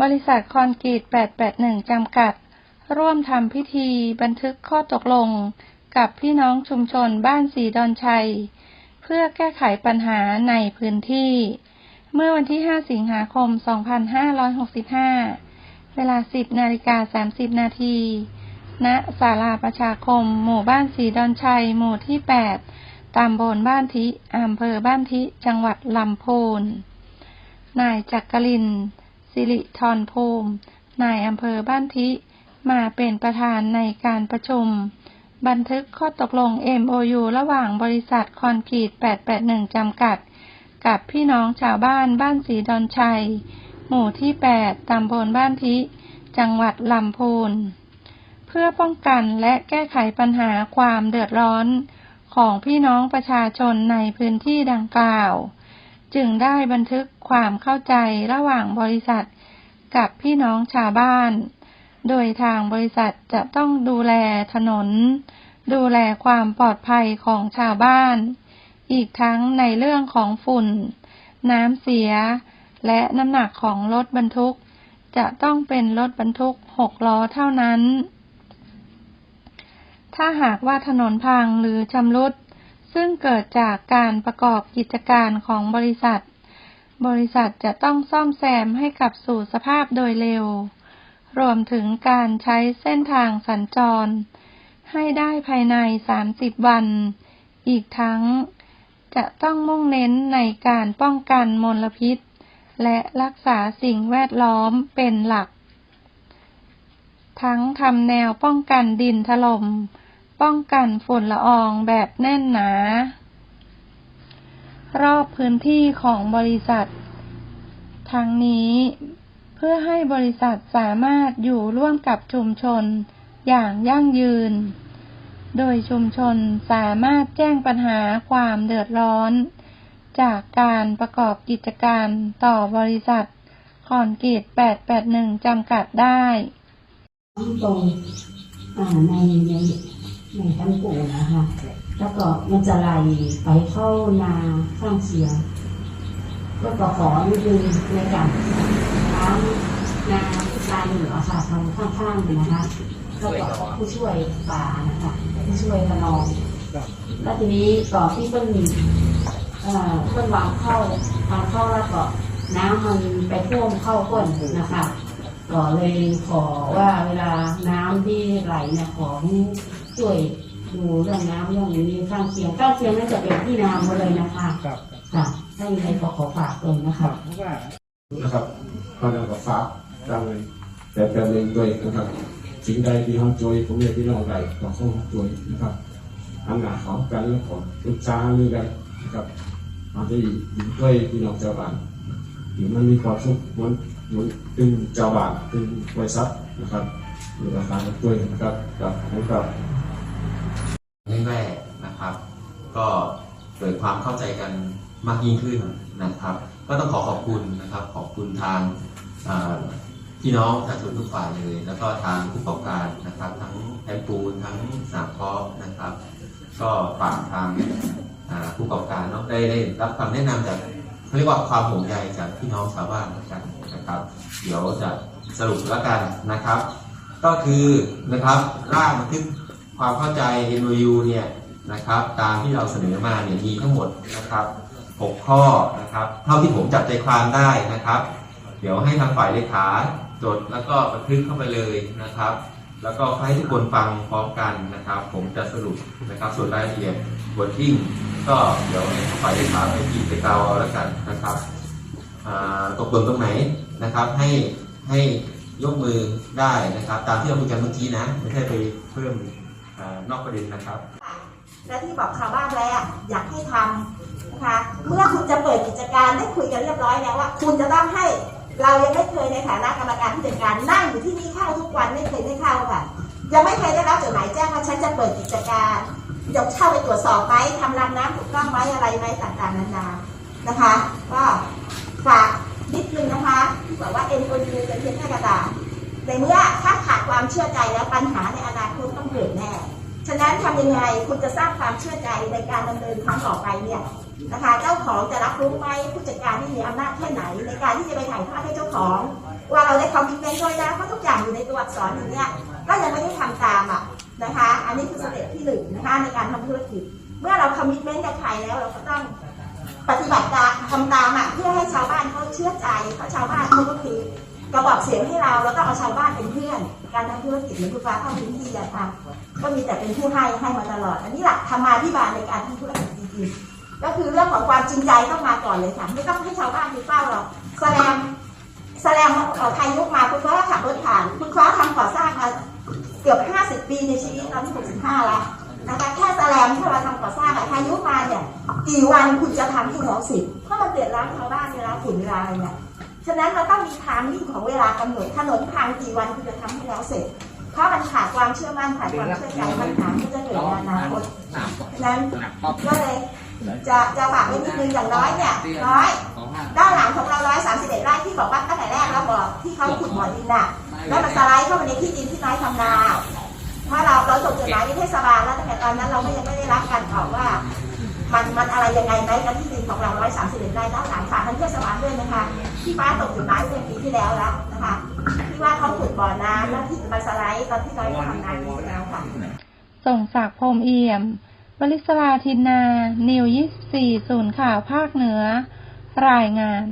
บริษัทคอนกรีต 881 จำกัด ร่วมทำพิธีบันทึกข้อตกลง กับพี่น้องชุมชนบ้านสีดอนชัย เพื่อแก้ไขปัญหาในพื้นที่ เมื่อวันที่ 5 สิงหาคม 2565 เวลา 10 นาฬิกา 30 นาทีณศาลาประชาคม หมู่บ้านสีดอนชัย หมู่ที่ 8 ตำบลบ้านทิอำเภอบ้านทิ จังหวัดลำพูน นายจักริน สิริธรภูมิ นายอำเภอบ้านทิ มาเป็นประธานในการประชุม บันทึกข้อตกลง MOU ระหว่างบริษัทคอนกรีต 881 จำกัด กับพี่น้องชาวบ้านบ้านสีดอนชัย หมู่ที่ 8 ตำบลบ้านทิ จังหวัดลำพูน เพื่อป้องกันและแก้ไขปัญหาความเดือดร้อนของพี่น้องประชาชนในพื้นที่ดังกล่าว จึงได้บันทึกความเข้าใจระหว่างบริษัท กับพี่น้องชาวบ้าน โดยทางบริษัทจะต้องดูแลถนน ดูแลความปลอดภัยของชาวบ้าน อีกทั้งในเรื่องของฝุ่น น้ำเสีย และน้ำหนักของรถบรรทุก จะต้องเป็นรถบรรทุกหกล้อเท่านั้น ถ้าหากว่าถนนพังหรือชำรุด ซึ่งเกิดจากการประกอบกิจการของบริษัท บริษัทจะต้องซ่อมแซมให้กลับสู่สภาพโดยเร็ว รวมถึงการใช้เส้นทางสัญจร ให้ได้ภายใน 30 วัน อีกทั้ง จะต้องมุ่งเน้นในการป้องกันมลพิษ และรักษาสิ่งแวดล้อมเป็นหลัก ทั้งทำแนวป้องกันดินถล่ม ป้องกันฝุ่นละอองแบบแน่นหนา รอบพื้นที่ของบริษัท ทั้งนี้เพื่อให้บริษัทสามารถอยู่ร่วมกับชุมชนอย่างยั่งยืน โดยชุมชนสามารถแจ้งปัญหาความเดือดร้อน จากการประกอบกิจการต่อบริษัทคอนกรีต881 จำกัดได้ตรงในใน ในทั้งปูนะคะแล้วก็มันจะไหลไปเข้านาข้างเสียงแล้วก็ขอนิดนึงในการล้างนาลายเหนือค่ะทางข้างๆนะคะแล้วก็ผู้ช่วยป่านะคะผู้ช่วยพนองแล้วทีนี้ก่อที่เพิ่นเอ่อเพิ่นวางเข้าวางเข้าแล้วก็น้ำมันไปท่วมเข้าก้นนะคะก็เลยขอว่าเวลาน้ำที่ไหลเนี่ยขอให้ ช่วยดูเรื่องน้ำเรื่องนี้ข้างเคียงข้างเคียงน่าจะเป็นที่นาหมดเลยนะคะครับค่ะให้ให้ขอขอฝากตรงนะครัคะบเพราะว่านะครับก็นำกับฟ้าดังเลยแต่เป็นเองด้วยนะครับสิ่งใดที่ห้องจอยผมเรียกพี่น้องใดก็ขอห้องจอยนะครับอันหนาของกันแล้วของลูกจ้าเรื่องกันนะครับอาจจะอยู่ด้วยพี่น้องชาวบ้านถึงมันมีความสุขมันมันเป็นชาวบ้านเป็นบริษัทนะครับหรือราคาด้วยนะครับกับนะครับ แรกๆนะครับ ก็เกิด ความเข้าใจกันมากยิ่งขึ้นนะครับ ก็ต้องขอขอบคุณนะครับ ขอบคุณทางพี่น้องประชาชนทุกฝ่ายเลย แล้วก็ทางผู้ประกอบการนะครับ ทั้งแอนปูนทั้งสามข้อนะครับ ก็ฝากทางผู้ประกอบการเนาะได้ได้รับคำแนะนำจากเขาเรียกว่าความห่วงใยจากพี่น้องชาวบ้านนกันนะครับ เดี๋ยวจะสรุปแล้วกันนะครับ ก็คือนะครับร่างบันทึกความเข้าใจ MOU เนี่ย นะครับ ตามที่เราเสนอมาเนี่ยมีทั้งหมดนะครับ 6 ข้อนะครับ เท่าที่ผมจับใจความได้นะครับ เดี๋ยวให้ทางฝ่ายเลขาจดแล้วก็บันทึกเข้าไปเลยนะครับ แล้วก็ให้ทุกคนฟังพร้อมกันนะครับ ผมจะสรุปนะครับ ส่วนรายละเอียดบททิ้งก็เดี๋ยวให้ทางฝ่ายเลขาไปขีดไปกาวเอาแล้วกันนะครับตกหล่นตรงไหนนะครับ ให้ให้ยกมือได้นะครับ ตามที่เราคุยกันเมื่อกี้นะ ไม่ใช่ไปเพิ่มอนอกประเด็นนะครับ และที่บอกชาวบ้านแล้วอยากให้ทำนะคะ เมื่อคุณจะเปิดกิจการได้คุยกันเรียบร้อยแล้วว่า คุณจะต้องให้เรายังไม่เคยในฐานะกรรมการผู้จัดการนั่งอยู่ที่นี่เข้าทุกวันไม่เคยได้เข้าค่ะ ยังไม่เคยได้รับจดหมายแจ้งว่าฉันจะเปิดกิจการจะเข้าไปตรวจสอบไหมทำรางน้ำถูกต้องไหมอะไรไหมต่างๆนานานะคะ ก็ฝากนิดนึงนะคะที่บอกว่า n o u เป็นเพียงแค่กระดาษในเมื่อถ้าขาดความเชื่อใจแล้วปัญหาในอนาคตต้องเกิดแน่ ฉะนั้นทำยังไงคุณจะสร้างความเชื่อใจในการดำเนินครั้งต่อไปเนี่ยนะคะเจ้าของจะรับรู้ไหมผู้จัดการที่มีอำนาจแค่ไหน ในการที่จะไปถ่ายทอดให้เจ้าของ ว่าเราได้คอมมิชเมนต์ด้วยนะเพราะทุกอย่างอยู่ในตัวอักษรอย่างเนี้ยก็ยังไม่ได้ทำตามอะนะคะ อันนี้คือสเต็ปที่หนึ่งนะคะในการทำธุรกิจ เมื่อเราคอมมิชเมนต์กับใครแล้วเราก็ต้องปฏิบัติตามทำตามอะเพื่อให้ชาวบ้านเขาเชื่อใจเพราะชาวบ้านเขาก็คือ กระบอกเสียงให้เราแล้วก็เอาชาวบ้านเป็นเพื่อน การทำธุรกิจเหมือนคุณฟ้าเข้าพื้นที่อะค่ะก็มีแต่เป็นผู้ให้ให้มาตลอด อันนี้หลักธรรมาภิบาลในการทำธุรกิจจริงๆก็คือเรื่องของความจริงใจต้องมาก่อนเลยค่ะไม่ต้องให้ชาวบ้านไปเฝ้าหรอกแสดงแสดงว่าใครยุคมาคุณฟ้าขับรถผ่าน คุณฟ้าทำก่อสร้างมาเกือบ 50 ปีในชีวิตตอนที่65แล้วนะคะแค่แสลมที่เราทำก่อสร้างอะพายุมาเนี่ยกี่วันคุณจะทำให้แล้วเสร็จเพราะมันเดือดร้อนชาวบ้านเวลาฝุ่นเวลาอะไรเนี่ย ฉะนั้นเราต้องมีทม์มิ่งของเวลากำหนดถนนพังกี่วันคุณจะทำให้แล้วเสร็จ เพราะมันขาดความเชื่อมั่นขาดความเชื่อใจปัญหาที่จะเกิดในอนาคตนั้นก็เลยจะจะฝากไว้นิดนึงอย่างน้อยเนี่ยน้อยด้านหลังของเราร้อยสามสิบเอ็ดไร่ที่บอกว่าตั้งแต่แรกเราบอกที่เขาขุดบ่อดินน่ะ แล้วมันสไลด์เข้าไปในที่ดินที่น้อยทำนาถ้าเราเราส่งจดหมายไปเทศบาลแล้วแต่ตอนนั้นเราก็ยังไม่ได้รับการตอบว่า มันมันอะไรยังไงไหมกับที่ดินของเราร้อยสามสิบเอ็ดไร่ด้านหลังฝากท่างเทศบาลด้วยนะคะ ที่ฟ้าตกจุดหมายเมื่อปีที่แล้วแล้วนะคะที่ว่าเขาขุดบ่อน้ำแล้วที่มันสไลด์ตอนที่น้อยทำงาปีที่แล้วค่ะส่งศักดิ์พรมเอี่ยมวลิศราทินนา นิว24ศูนย์ข่าวภาคเหนือ รายงาน